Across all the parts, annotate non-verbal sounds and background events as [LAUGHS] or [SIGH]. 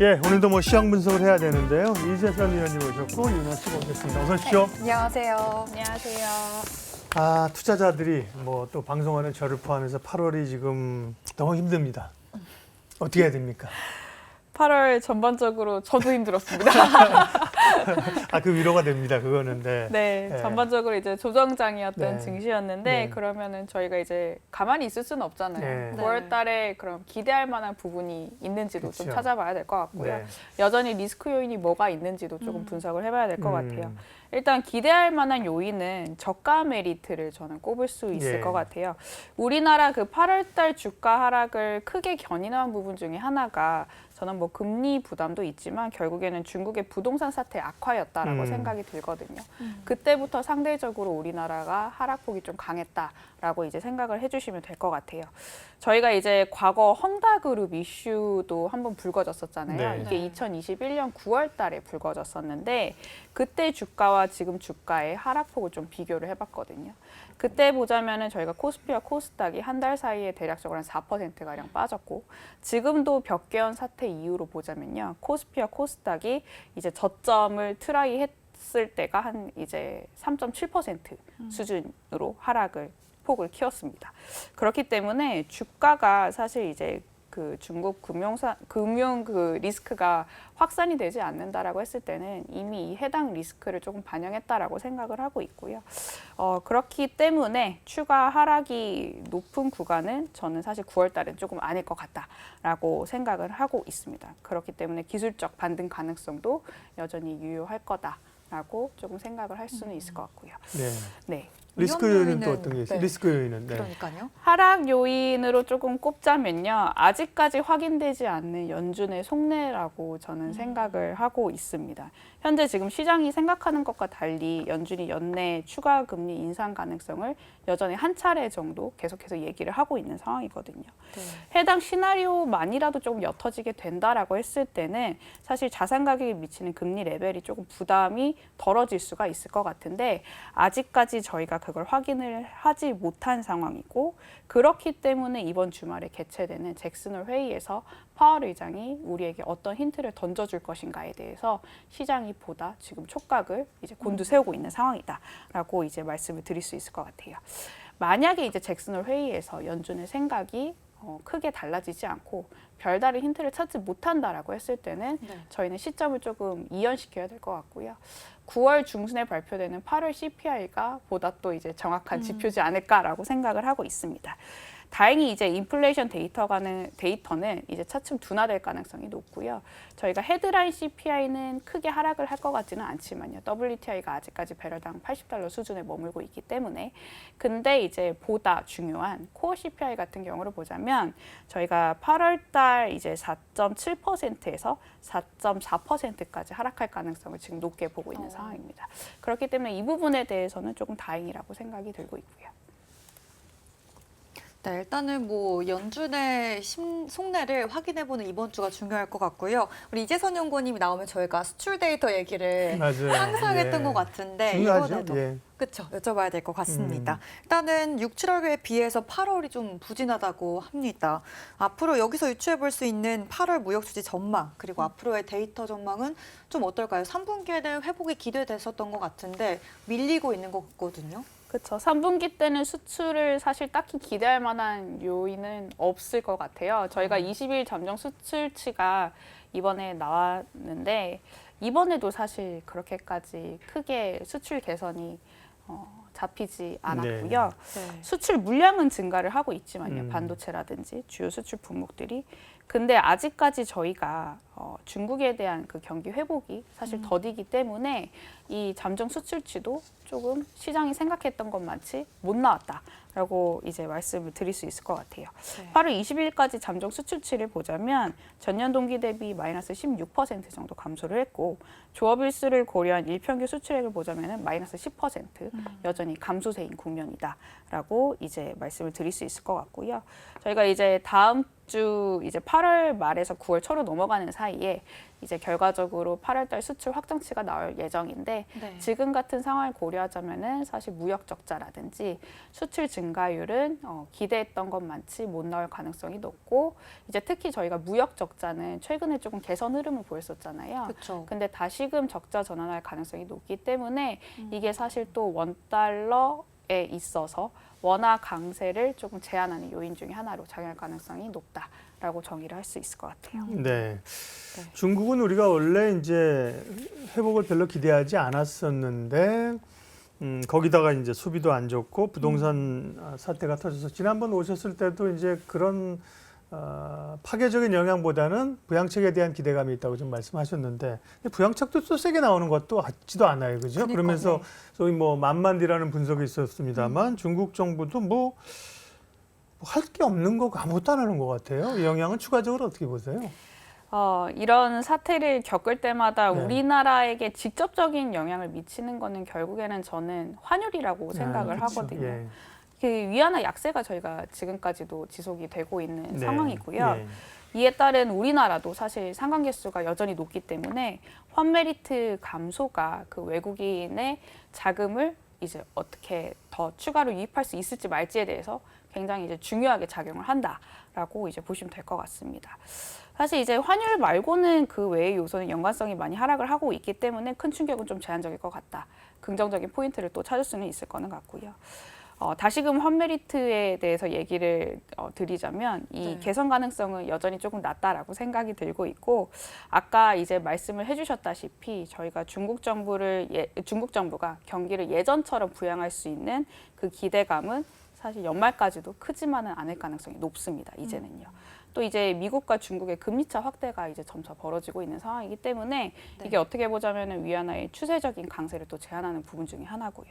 예, 오늘도 뭐 시황 분석을 해야 되는데요. 이재선 의원님 오셨고 윤아 씨 모셨습니다. 어서 오십시오. 안녕하세요. 안녕하세요. 아, 투자자들이 뭐 또 방송하는 저를 포함해서 8월이 지금 너무 힘듭니다. 어떻게 해야 됩니까? 8월 전반적으로 저도 힘들었습니다. [LAUGHS] 아, 그 위로가 됩니다. 그거는 네. 네, 네. 전반적으로 이제 조정장이었던 네. 증시였는데 네. 그러면은 저희가 이제 가만히 있을 수는 없잖아요. 네. 9월달에 그럼 기대할 만한 부분이 있는지도 좀 그쵸. 찾아봐야 될 것 같고요. 네. 여전히 리스크 요인이 뭐가 있는지도 조금 분석을 해봐야 될것 음. 같아요. 일단 기대할 만한 요인은 저가 메리트를 저는 꼽을 수 있을 예. 것 같아요. 우리나라 그 8월달 주가 하락을 크게 견인한 부분 중에 하나가 저는 뭐 금리 부담도 있지만 결국에는 중국의 부동산 사태 악화였다라고 음. 생각이 들거든요. 그때부터 상대적으로 우리나라가 하락폭이 좀 강했다 라고 이제 생각을 해주시면 될 것 같아요. 저희가 이제 과거 헝다그룹 이슈도 한번 불거졌었잖아요. 네. 이게 2021년 9월 달에 불거졌었는데 그때 주가와 지금 주가의 하락폭을 좀 비교를 해봤거든요. 그때 보자면은 저희가 코스피와 코스닥이 한 달 사이에 대략적으로 한 4% 가량 빠졌고 지금도 벽개원 사태 이후로 보자면요 코스피와 코스닥이 이제 저점을 트라이 했을 때가 한 이제 3.7% 수준으로 하락을 폭을 키웠습니다. 그렇기 때문에 주가가 사실 이제 그 중국 금융사 금융 그 리스크가 확산이 되지 않는다라고 했을 때는 이미 이 해당 리스크를 조금 반영했다라고 생각을 하고 있고요. 어, 그렇기 때문에 추가 하락이 높은 구간은 저는 사실 9월 달은 조금 아닐 것 같다라고 생각을 하고 있습니다. 그렇기 때문에 기술적 반등 가능성도 여전히 유효할 거다 라고 조금 생각을 할 수는 있을 것 같고요. 네. 네. 리스크 위험 요인은 또 어떤 게 있어요? 네. 리스크 요인은 네. 그러니까요. 하락 요인으로 조금 꼽자면요. 아직까지 확인되지 않는 연준의 속내라고 저는 생각을 하고 있습니다. 현재 지금 시장이 생각하는 것과 달리 연준이 연내 추가 금리 인상 가능성을 여전히 한 차례 정도 계속해서 얘기를 하고 있는 상황이거든요. 네. 해당 시나리오만이라도 조금 옅어지게 된다라고 했을 때는 사실 자산 가격에 미치는 금리 레벨이 조금 부담이 덜어질 수가 있을 것 같은데 아직까지 저희가 그걸 확인을 하지 못한 상황이고 그렇기 때문에 이번 주말에 개최되는 잭슨홀 회의에서 파월 의장이 우리에게 어떤 힌트를 던져줄 것인가에 대해서 시장이 보다 지금 촉각을 이제 곤두세우고 있는 상황이다라고 이제 말씀을 드릴 수 있을 것 같아요. 만약에 이제 잭슨홀 회의에서 연준의 생각이 어, 크게 달라지지 않고 별다른 힌트를 찾지 못한다라고 했을 때는 네. 저희는 시점을 조금 이연시켜야 될 것 같고요. 9월 중순에 발표되는 8월 CPI가 보다 또 이제 정확한 지표지 않을까라고 생각을 하고 있습니다. 다행히 이제 인플레이션 데이터가는 데이터는 이제 차츰 둔화될 가능성이 높고요. 저희가 헤드라인 CPI는 크게 하락을 할 것 같지는 않지만요. WTI가 아직까지 배럴당 80달러 수준에 머물고 있기 때문에 근데 이제 보다 중요한 코어 CPI 같은 경우를 보자면 저희가 8월 달 이제 4.7%에서 4.4%까지 하락할 가능성을 지금 높게 보고 있는 어. 상황입니다. 그렇기 때문에 이 부분에 대해서는 조금 다행이라고 생각이 들고 있고요. 네, 일단은 뭐 연준의 심, 속내를 확인해보는 이번 주가 중요할 것 같고요. 우리 이재선 연구원님이 나오면 저희가 수출 데이터 얘기를 [LAUGHS] 맞아요. 항상 했던 예. 것 같은데 중요하죠. 이번에도 예. 그렇죠. 여쭤봐야 될 것 같습니다. 음. 일단은 6, 7월에 비해서 8월이 좀 부진하다고 합니다. 앞으로 여기서 유추해 볼 수 있는 8월 무역 수지 전망 그리고 앞으로의 데이터 전망은 좀 어떨까요? 3분기에는 회복이 기대됐었던 것 같은데 밀리고 있는 것 같거든요. 그렇죠. 3분기 때는 수출을 사실 딱히 기대할 만한 요인은 없을 것 같아요. 저희가 20일 잠정 수출치가 이번에 나왔는데 이번에도 사실 그렇게까지 크게 수출 개선이 어, 잡히지 않았고요. 네. 수출 물량은 증가를 하고 있지만요. 음. 반도체라든지 주요 수출 품목들이. 근데 아직까지 저희가 어, 중국에 대한 그 경기 회복이 사실 더디기 때문에 이 잠정 수출치도 조금 시장이 생각했던 것만치 못 나왔다라고 이제 말씀을 드릴 수 있을 것 같아요. 네. 8월 20일까지 잠정 수출치를 보자면 전년 동기 대비 마이너스 16% 정도 감소를 했고 조업 일수를 고려한 일평균 수출액을 보자면은 마이너스 10% 여전히 감소세인 국면이다라고 이제 말씀을 드릴 수 있을 것 같고요. 저희가 이제 다음 주 이제 8월 말에서 9월 초로 넘어가는 사이 에 이제 결과적으로 8월달 수출 확정치가 나올 예정인데 네. 지금 같은 상황을 고려하자면은 사실 무역 적자라든지 수출 증가율은 어, 기대했던 것만치 못 나올 가능성이 높고 이제 특히 저희가 무역 적자는 최근에 조금 개선 흐름을 보였었잖아요. 그렇죠. 근데 다시금 적자 전환할 가능성이 높기 때문에 음. 이게 사실 또 원 달러에 있어서 원화 강세를 조금 제한하는 요인 중에 하나로 작용할 가능성이 높다 라고 정의를 할 수 있을 것 같아요. 네. 중국은 우리가 원래 이제 회복을 별로 기대하지 않았었는데 음, 거기다가 이제 수비도 안 좋고 부동산 아, 사태가 터져서 지난번 오셨을 때도 이제 그런 어, 파괴적인 영향보다는 부양책에 대한 기대감이 있다고 좀 말씀하셨는데 부양책도 또 세게 나오는 것도 같지도 않아요, 그죠? 그러니까요. 그러면서 소위 뭐 만만디라는 분석이 있었습니다만 음. 중국 정부도 뭐 할 게 없는 거고 아무것도 안 하는 것 같아요. 이 영향은 추가적으로 어떻게 보세요? 어, 이런 사태를 겪을 때마다 네. 우리나라에게 직접적인 영향을 미치는 거는 결국에는 저는 환율이라고 생각을 아, 그쵸. 하거든요. 예. 그 위안화 약세가 저희가 지금까지도 지속이 되고 있는 네. 상황이고요. 예. 이에 따른 우리나라도 사실 상관 개수가 여전히 높기 때문에 환메리트 감소가 그 외국인의 자금을 이제 어떻게 더 추가로 유입할 수 있을지 말지에 대해서 굉장히 이제 중요하게 작용을 한다라고 이제 보시면 될 것 같습니다. 사실 이제 환율 말고는 그 외의 요소는 연관성이 많이 하락을 하고 있기 때문에 큰 충격은 좀 제한적일 것 같다. 긍정적인 포인트를 또 찾을 수는 있을 거는 같고요. 어, 다시금 환메리트에 대해서 얘기를 어, 드리자면 이 네. 개선 가능성은 여전히 조금 낮다라고 생각이 들고 있고 아까 이제 말씀을 해주셨다시피 저희가 중국 정부를 예, 중국 정부가 경기를 예전처럼 부양할 수 있는 그 기대감은 사실 연말까지도 크지만은 않을 가능성이 높습니다. 이제는요. 또 이제 미국과 중국의 금리차 확대가 이제 점차 벌어지고 있는 상황이기 때문에 네. 이게 어떻게 보자면은 위안화의 추세적인 강세를 또 제한하는 부분 중에 하나고요.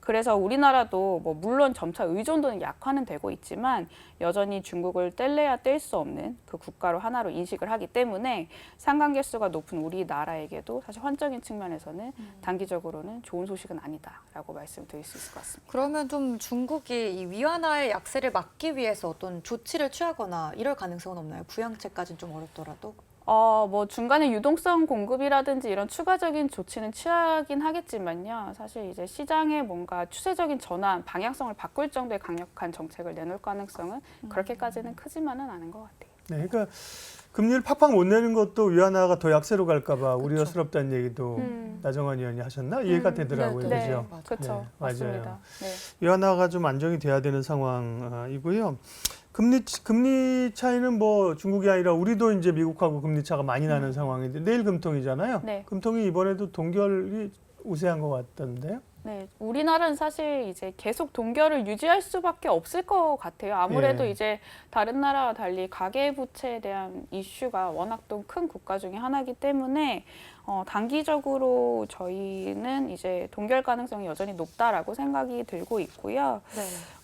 그래서 우리나라도 뭐 물론 점차 의존도는 약화는 되고 있지만 여전히 중국을 뗄래야 뗄 수 없는 그 국가로 하나로 인식을 하기 때문에 상관 개수가 높은 우리나라에게도 사실 환적인 측면에서는 단기적으로는 좋은 소식은 아니다라고 말씀드릴 수 있을 것 같습니다. 그러면 좀 중국이 이 위안화의 약세를 막기 위해서 어떤 조치를 취하거나 이럴 가능성 은 없나요? 부양책까지는 좀 어렵더라도. 어, 뭐 중간에 유동성 공급이라든지 이런 추가적인 조치는 취하긴 하겠지만요. 사실 이제 시장에 뭔가 추세적인 전환, 방향성을 바꿀 정도의 강력한 정책을 내놓을 가능성은 그렇게까지는 크지만은 않은 것 같아요. 네, 그러니까 금리를 팍팍 못 내는 것도 위안화가 더 약세로 갈까봐 우려스럽다는 얘기도 음. 나정환 의원이 하셨나 이해가 음, 되더라고요, 네, 네. 그죠? 맞아요. 그렇죠. 네, 맞습니다. 맞아요. 네. 위안화가 좀 안정이 돼야 되는 상황이고요. 금리 금리 차이는 뭐 중국이 아니라 우리도 이제 미국하고 금리 차가 많이 나는 상황인데 내일 금통이잖아요. 네. 금통이 이번에도 동결이 우세한 것 같던데요. 네, 우리나라는 사실 이제 계속 동결을 유지할 수밖에 없을 것 같아요. 아무래도 예. 이제 다른 나라와 달리 가계 부채에 대한 이슈가 워낙 또 큰 국가 중에 하나이기 때문에 어, 단기적으로 저희는 이제 동결 가능성이 여전히 높다라고 생각이 들고 있고요. 네.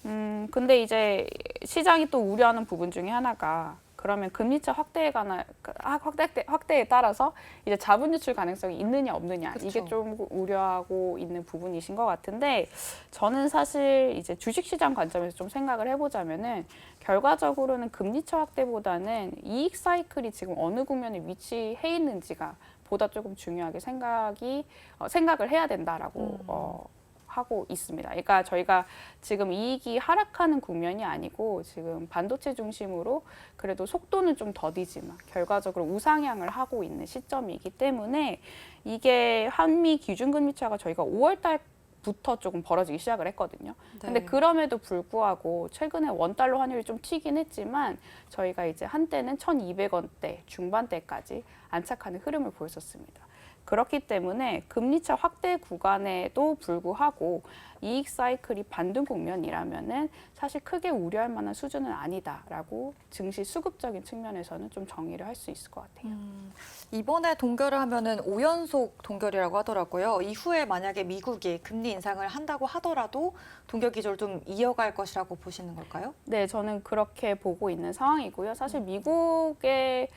음, 근데 이제 시장이 또 우려하는 부분 중에 하나가 그러면 금리차 확대에 관한 확대 확대에 따라서 이제 자본 유출 가능성이 있느냐 없느냐 그쵸. 이게 좀 우려하고 있는 부분이신 것 같은데 저는 사실 이제 주식 시장 관점에서 좀 생각을 해보자면은 결과적으로는 금리차 확대보다는 이익 사이클이 지금 어느 국면에 위치해 있는지가 보다 조금 중요하게 생각이 어, 생각을 해야 된다라고 음. 어, 하고 있습니다. 그러니까 저희가 지금 이익이 하락하는 국면이 아니고 지금 반도체 중심으로 그래도 속도는 좀 더디지만 결과적으로 우상향을 하고 있는 시점이기 때문에 이게 한미 기준금리 차가 저희가 5월 달 부터 조금 벌어지기 시작을 했거든요. 근데 네. 그럼에도 불구하고 최근에 원 달러 환율이 좀 튀긴 했지만 저희가 이제 한때는 1,200원대 중반대까지 안착하는 흐름을 보였었습니다. 그렇기 때문에 금리차 확대 구간에도 불구하고 이익 사이클이 반등 국면이라면은 사실 크게 우려할 만한 수준은 아니다라고 증시 수급적인 측면에서는 좀 정의를 할 수 있을 것 같아요. 음, 이번에 동결을 하면은 5연속 동결이라고 하더라고요. 이후에 만약에 미국이 금리 인상을 한다고 하더라도 동결 기조를 좀 이어갈 것이라고 보시는 걸까요? 네, 저는 그렇게 보고 있는 상황이고요. 사실 미국의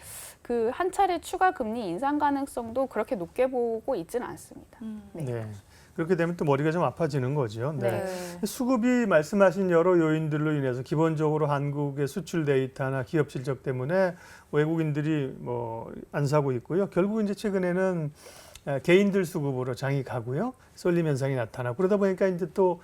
그 한 차례 추가 금리 인상 가능성도 그렇게 높게 보고 있지는 않습니다. 음. 네. 네. 그렇게 되면 또 머리가 좀 아파지는 거죠. 네. 네. 수급이 말씀하신 여러 요인들로 인해서 기본적으로 한국의 수출 데이터나 기업 실적 때문에 외국인들이 뭐 안 사고 있고요. 결국 이제 최근에는 에, 개인들 수급으로 장이 가고요. 쏠림 현상이 나타나고 그러다 보니까 이제 또 어,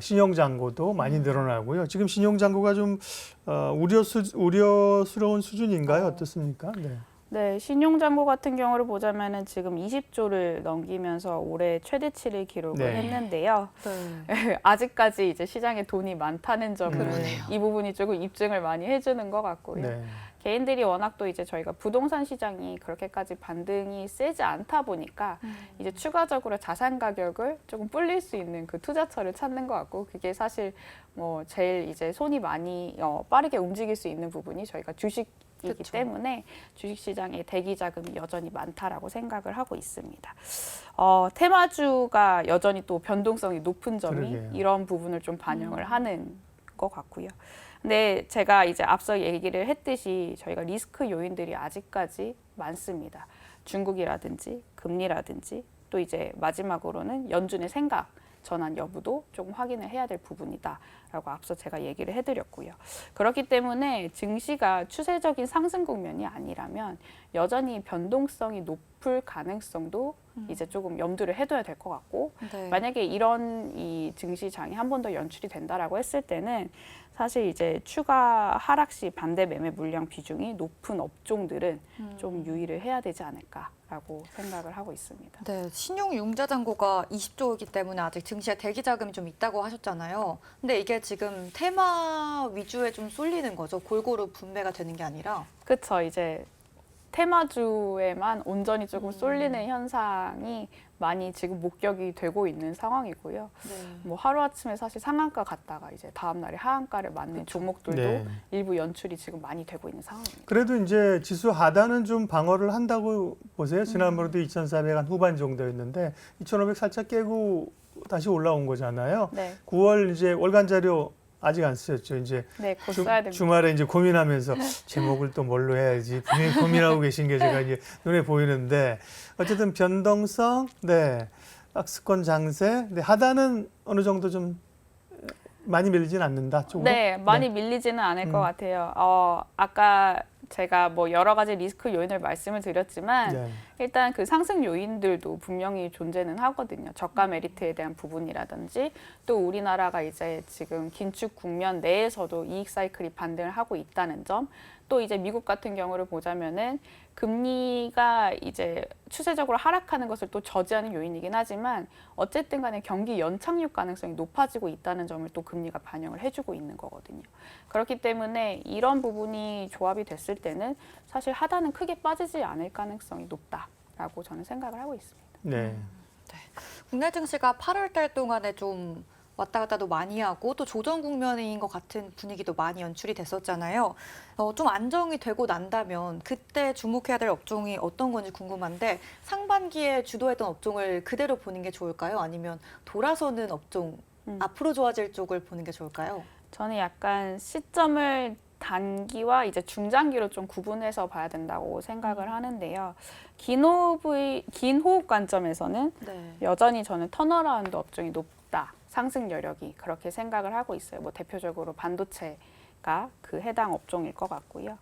신용 잔고도 많이 늘어나고요. 지금 신용 잔고가 좀 어, 우려수, 우려스러운 수준인가요? 어. 어떻습니까? 네. 네, 신용잔고 같은 경우를 보자면은 지금 20조를 넘기면서 올해 최대치를 기록을 네. 했는데요. 네. [LAUGHS] 아직까지 이제 시장에 돈이 많다는 점을 그러네요. 이 부분이 조금 입증을 많이 해주는 것 같고요. 네. 개인들이 워낙 또 이제 저희가 부동산 시장이 그렇게까지 반등이 세지 않다 보니까 이제 추가적으로 자산 가격을 조금 불릴 수 있는 그 투자처를 찾는 것 같고 그게 사실 뭐 제일 이제 손이 많이 어, 빠르게 움직일 수 있는 부분이 저희가 주식 이기 그쵸. 때문에 주식 시장에 대기 자금이 여전히 많다라고 생각을 하고 있습니다. 어, 테마주가 여전히 또 변동성이 높은 점이 그러게요. 이런 부분을 좀 반영을 하는 것 같고요. 근데 제가 이제 앞서 얘기를 했듯이 저희가 리스크 요인들이 아직까지 많습니다. 중국이라든지 금리라든지 또 이제 마지막으로는 연준의 생각 전환 여부도 조금 확인을 해야 될 부분이다라고 앞서 제가 얘기를 해드렸고요. 그렇기 때문에 증시가 추세적인 상승 국면이 아니라면 여전히 변동성이 높을 가능성도 이제 조금 염두를 해둬야 될 것 같고 네. 만약에 이런 이 증시장이 한 번 더 연출이 된다라고 했을 때는 사실 이제 추가 하락 시 반대 매매 물량 비중이 높은 업종들은 음. 좀 유의를 해야 되지 않을까라고 생각을 하고 있습니다. 네, 신용 융자 잔고가 20조이기 때문에 아직 증시에 대기 자금이 좀 있다고 하셨잖아요. 근데 이게 지금 테마 위주에 좀 쏠리는 거죠. 골고루 분배가 되는 게 아니라. 그렇죠. 이제 테마주에만 온전히 조금 음. 쏠리는 현상이 많이 지금 목격이 되고 있는 상황이고요. 네. 뭐 하루아침에 사실 상한가 갔다가 이제 다음 날에 하한가를 맞는 종목들도 네. 일부 연출이 지금 많이 되고 있는 상황입니다. 그래도 이제 지수 하단은 좀 방어를 한다고 보세요. 지난번에도 2,400 한 후반 정도였는데 2,500 살짝 깨고 다시 올라온 거잖아요. 네, 9월 이제 월간 자료 아직 안 쓰셨죠. 이제 네, 곧 주, 써야 됩니다. 주말에 이제 고민하면서 제목을 또 뭘로 해야지 분명히 고민하고 계신 게 제가 이제 눈에 보이는데 어쨌든 변동성, 네, 박스권 장세, 네, 하단은 어느 정도 좀 많이 밀리진 않는다. 조금. 네, 많이 밀리지는 않을 것 음. 같아요. 어, 아까 제가 뭐 여러 가지 리스크 요인을 말씀을 드렸지만 네. 일단 그 상승 요인들도 분명히 존재는 하거든요. 저가 메리트에 대한 부분이라든지 또 우리나라가 이제 지금 긴축 국면 내에서도 이익 사이클이 반등을 하고 있다는 점, 또 이제 미국 같은 경우를 보자면은 금리가 이제 추세적으로 하락하는 것을 또 저지하는 요인이긴 하지만 어쨌든 간에 경기 연착륙 가능성이 높아지고 있다는 점을 또 금리가 반영을 해주고 있는 거거든요. 그렇기 때문에 이런 부분이 조합이 됐을 때는 사실 하단은 크게 빠지지 않을 가능성이 높다라고 저는 생각을 하고 있습니다. 네. 국내 증시가 8월 달 동안에 좀 왔다 갔다도 많이 하고 또 조정 국면인 것 같은 분위기도 많이 연출이 됐었잖아요. 어, 좀 안정이 되고 난다면 그때 주목해야 될 업종이 어떤 건지 궁금한데 상반기에 주도했던 업종을 그대로 보는 게 좋을까요? 아니면 돌아서는 업종 음. 앞으로 좋아질 쪽을 보는 게 좋을까요? 저는 약간 시점을 단기와 이제 중장기로 좀 구분해서 봐야 된다고 생각을 하는데요. 긴 호흡의 긴 호흡 관점에서는 네. 여전히 저는 턴어라운드 업종이 높다. 상승 여력이 그렇게 생각을 하고 있어요. 뭐 대표적으로 반도체가 그 해당 업종일 것 같고요.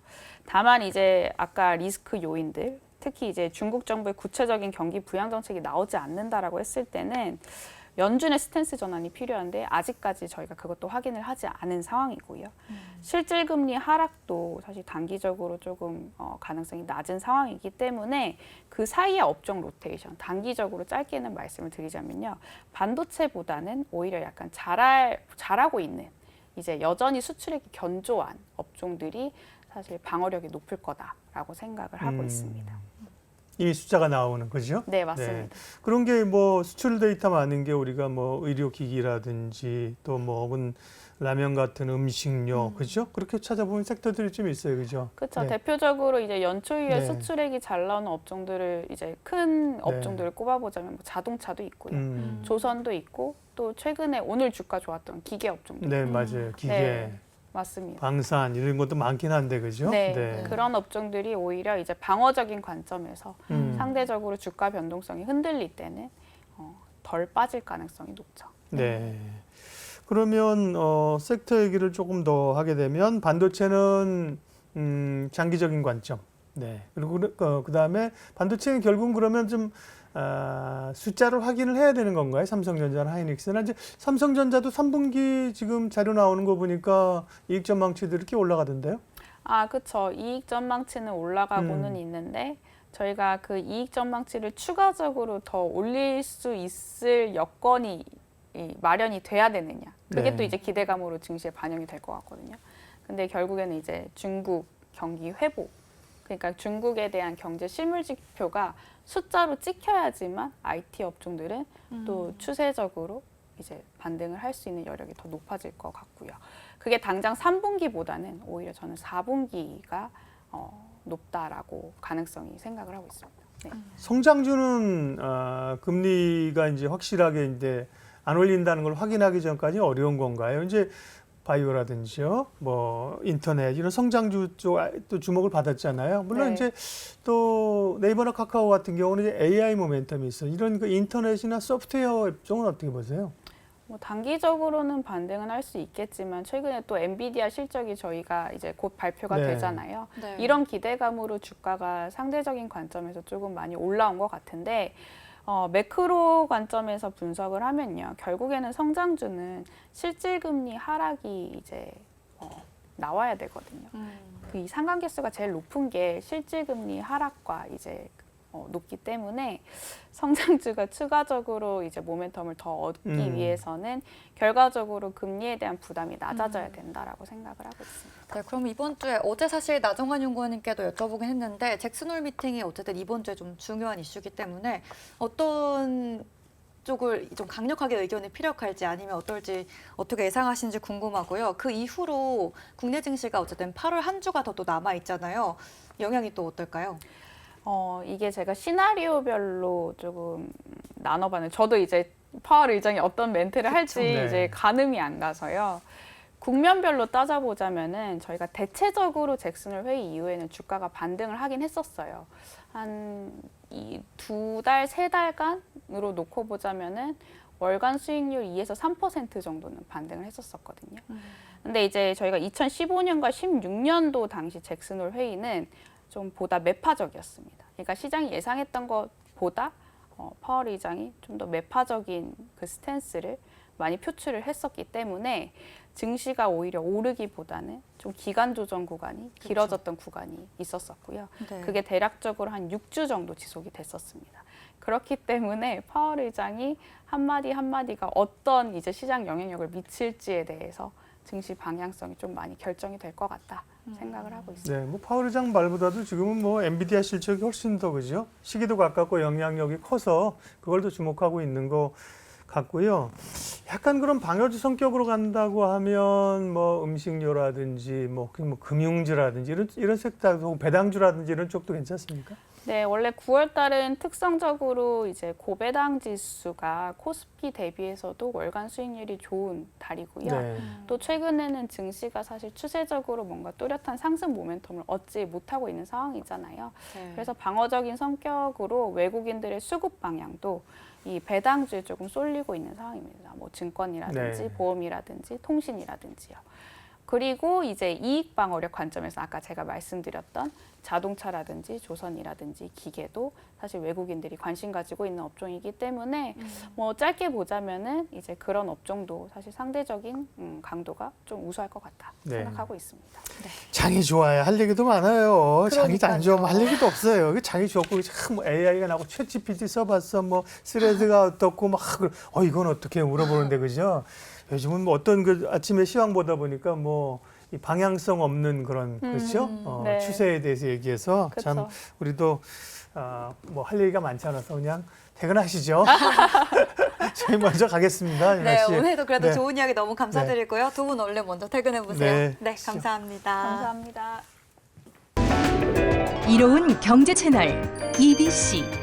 다만 이제 아까 리스크 요인들 특히 이제 중국 정부의 구체적인 경기 부양 정책이 나오지 않는다라고 했을 때는 연준의 스탠스 전환이 필요한데 아직까지 저희가 그것도 확인을 하지 않은 상황이고요. 실질 금리 하락도 사실 단기적으로 조금 어, 가능성이 낮은 상황이기 때문에 그 사이의 업종 로테이션 단기적으로 짧게는 말씀을 드리자면요. 반도체보다는 오히려 약간 잘할 잘하고 있는 이제 여전히 수출액이 견조한 업종들이 사실 방어력이 높을 거다라고 생각을 하고 음. 있습니다. 이미 숫자가 나오는 거죠. 네, 맞습니다. 그런 게 뭐 수출 데이터 많은 게 우리가 뭐 의료기기라든지 또 뭐 혹은 라면 같은 음식료 그죠? 그렇게 찾아보면 섹터들이 좀 있어요, 그죠? 그렇죠. 네. 대표적으로 이제 연초 이후에 네. 수출액이 잘 나오는 업종들을 이제 큰 업종들을 꼽아보자면 뭐 자동차도 있고요. 음. 조선도 있고 또 최근에 오늘 주가 좋았던 기계 업종도 네, 있고. 맞아요. 기계, 네. 맞습니다. 방산 이런 것도 많긴 한데 그죠? 네, 그런 업종들이 오히려 이제 방어적인 관점에서 음. 상대적으로 주가 변동성이 흔들릴 때는 어, 덜 빠질 가능성이 높죠. 네. 그러면 어, 섹터 얘기를 조금 더 하게 되면 반도체는 음, 장기적인 관점. 네. 그리고 그, 그 다음에 반도체는 결국은 그러면 좀 아, 숫자를 확인을 해야 되는 건가요? 삼성전자나 하이닉스나 이제 삼성전자도 3분기 지금 자료 나오는 거 보니까 이익 전망치도 이렇게 올라가던데요. 아, 그렇죠. 이익 전망치는 올라가고는 음. 있는데 저희가 그 이익 전망치를 추가적으로 더 올릴 수 있을 여건이 이 마련이 돼야 되느냐. 그게 네. 또 이제 기대감으로 증시에 반영이 될 것 같거든요. 근데 결국에는 이제 중국 경기 회복 그러니까 중국에 대한 경제 실물 지표가 숫자로 찍혀야지만 IT 업종들은 또 추세적으로 이제 반등을 할 수 있는 여력이 더 높아질 것 같고요. 그게 당장 3분기보다는 오히려 저는 4분기가 어, 높다라고 가능성이 생각을 하고 있습니다. 네. 성장주는 아, 금리가 이제 확실하게 이제 안 올린다는 걸 확인하기 전까지 어려운 건가요? 이제 바이오라든지요, 뭐 인터넷 이런 성장주 쪽또 주목을 받았잖아요. 물론 네. 이제 또 네이버나 카카오 같은 경우는 이제 AI 모멘텀이 있어. 이런 그 인터넷이나 소프트웨어 업종은 어떻게 보세요? 뭐 단기적으로는 반등은 할 수 있겠지만 최근에 또 엔비디아 실적이 저희가 이제 곧 발표가 네. 되잖아요. 네. 이런 기대감으로 주가가 상대적인 관점에서 조금 많이 올라온 것 같은데 어, 매크로 관점에서 분석을 하면요. 결국에는 성장주는 실질금리 하락이 이제 어, 나와야 되거든요. 음. 그이 상관계수가 제일 높은 게 실질금리 하락과 이제 어, 높기 때문에 성장주가 추가적으로 이제 모멘텀을 더 얻기 음. 위해서는 결과적으로 금리에 대한 부담이 낮아져야 음. 된다라고 생각을 하고 있습니다. 네, 그럼 이번 주에 어제 사실 나정환 연구원님께도 여쭤보긴 했는데 잭슨홀 미팅이 어쨌든 이번 주에 좀 중요한 이슈이기 때문에 어떤 쪽을 좀 강력하게 의견을 피력할지 아니면 어떨지 어떻게 예상하시는지 궁금하고요. 그 이후로 국내 증시가 어쨌든 8월 한 주가 더 또 남아 있잖아요. 영향이 또 어떨까요? 어, 이게 제가 시나리오별로 조금 나눠봤는데 저도 이제 파월 의장이 어떤 멘트를 할지 네. 이제 가늠이 안 가서요. 국면별로 따져보자면은 저희가 대체적으로 잭슨홀 회의 이후에는 주가가 반등을 하긴 했었어요. 한 이 두 달, 세 달간으로 놓고 보자면은 월간 수익률 2에서 3% 정도는 반등을 했었었거든요. 근데 이제 저희가 2015년과 16년도 당시 잭슨홀 회의는 좀 보다 매파적이었습니다. 그러니까 시장이 예상했던 것보다 어, 파월 의장이 좀 더 매파적인 그 스탠스를 많이 표출을 했었기 때문에 증시가 오히려 오르기보다는 좀 기간 조정 구간이 길어졌던 구간이 있었었고요. 네. 그게 대략적으로 한 6주 정도 지속이 됐었습니다. 그렇기 때문에 파월 의장이 한마디 한마디가 어떤 이제 시장 영향력을 미칠지에 대해서 증시 방향성이 좀 많이 결정이 될 것 같다 생각을 하고 있습니다. 네, 뭐 파월 의장 말보다도 지금은 뭐 엔비디아 실적이 훨씬 더 그죠? 시기도 가깝고 영향력이 커서 그걸 더 주목하고 있는 거 같고요. 약간 그런 방어주 성격으로 간다고 하면 뭐 음식료라든지 뭐, 그뭐 금융주라든지 이런 이런 섹터, 배당주라든지 이런 쪽도 괜찮습니까? 네, 원래 9월 달은 특성적으로 이제 고배당 지수가 코스피 대비해서도 월간 수익률이 좋은 달이고요. 네. 또 최근에는 증시가 사실 추세적으로 뭔가 뚜렷한 상승 모멘텀을 얻지 못하고 있는 상황이잖아요. 네. 그래서 방어적인 성격으로 외국인들의 수급 방향도 이 배당주에 조금 쏠리고 있는 상황입니다. 뭐 증권이라든지 네. 보험이라든지 통신이라든지요. 그리고 이제 이익 방어력 관점에서 아까 제가 말씀드렸던 자동차라든지 조선이라든지 기계도 사실 외국인들이 관심 가지고 있는 업종이기 때문에 뭐 짧게 보자면은 이제 그런 업종도 사실 상대적인 음, 강도가 좀 우수할 것 같다 네. 생각하고 있습니다. 장이 좋아야 할 얘기도 많아요. 장이 안 그러니까요. 좋으면 할 얘기도 없어요. 그 장이 좋고 참뭐 AI가 나고 챗 GPT 써봤어. 뭐 스레드가 어떻고 막 어 이건 어떻게 물어보는데 그죠? 요즘은 뭐 어떤 그 아침에 시황 보다 보니까 뭐 이 방향성 없는 그런 그렇죠? 음, 어, 네. 추세에 대해서 얘기해서 참 그쵸. 우리도 아, 뭐 할 얘기가 많지 않아서 그냥 퇴근하시죠. [LAUGHS] 저희 먼저 가겠습니다. 네, 씨. 오늘도 그래도 네. 좋은 이야기 너무 감사드리고요. 두분 얼른 먼저 퇴근해 보세요. 네. 네, 감사합니다. 감사합니다. 이로운 경제 채널 EBC